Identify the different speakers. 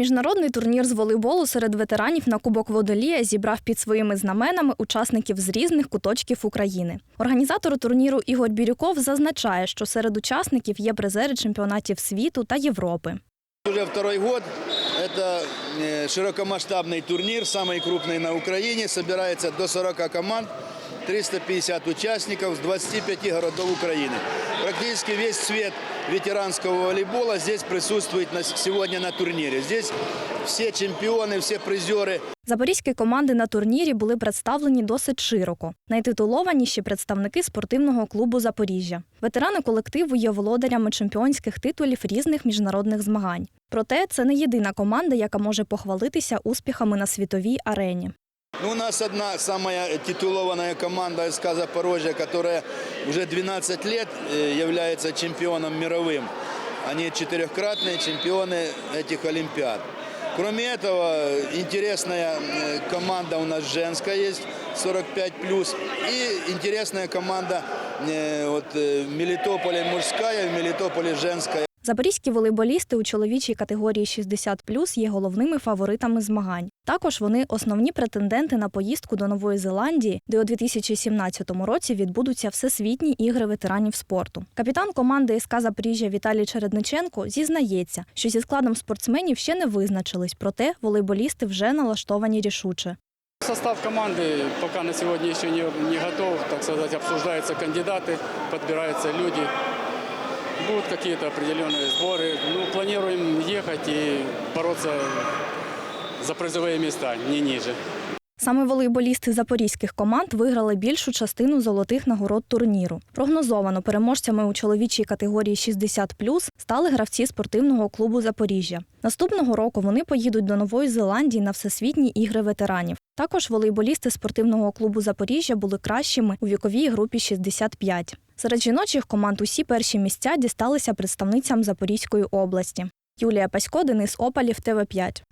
Speaker 1: Міжнародний турнір з волейболу серед ветеранів на Кубок Водолія зібрав під своїми знаменами учасників з різних куточків України. Організатор турніру Ігор Бірюков зазначає, що серед учасників є призери чемпіонатів світу та Європи.
Speaker 2: Уже второй год. Это э, широкомасштабный турнир, самый крупный на Украине. Собирается до 40 команд, 350 участников с 25 городов Украины. Практически весь цвет ветеранского волейбола здесь присутствует на, сегодня на турнире. Здесь все чемпионы, все призеры.
Speaker 1: Запорізькі команди на турнірі були представлені досить широко. Найтитулованіші представники спортивного клубу Запоріжжя. Ветерани колективу є володарями чемпіонських титулів різних міжнародних змагань. Проте це не єдина команда, яка може похвалитися успіхами на світовій арені.
Speaker 2: Ну, у нас одна самая титулованная команда СК Запорожье, которая уже 12 лет э, является чемпионом мировым. Они четырехкратные чемпионы этих Олимпиад. Кроме этого, интересная команда у нас женская есть, 45+. И интересная команда э, вот, э, в Мелитополе мужская, в Мелитополе женская.
Speaker 1: Запорізькі волейболісти у чоловічій категорії 60+, є головними фаворитами змагань. Також вони основні претенденти на поїздку до Нової Зеландії, де у 2017 році відбудуться всесвітні ігри ветеранів спорту. Капітан команди СК Запоріжжя Віталій Чередниченко зізнається, що зі складом спортсменів ще не визначились, проте волейболісти вже налаштовані рішуче.
Speaker 3: Состав команды пока на сегодня еще не, не готов, так сказать, обсуждаются кандидаты, подбираются люди Будут какие-то определенные сборы. Ну, планируем ехать и бороться за призовые места, не ниже.
Speaker 1: Саме волейболісти запорізьких команд виграли більшу частину золотих нагород турніру. Прогнозовано переможцями у чоловічій категорії 60+, стали гравці спортивного клубу Запоріжжя. Наступного року вони поїдуть до Нової Зеландії на всесвітні ігри ветеранів. Також волейболісти спортивного клубу Запоріжжя були кращими у віковій групі 65. Серед жіночих команд усі перші місця дісталися представницям Запорізької області. Юлія Пасько, Денис Опалів, ТВ5.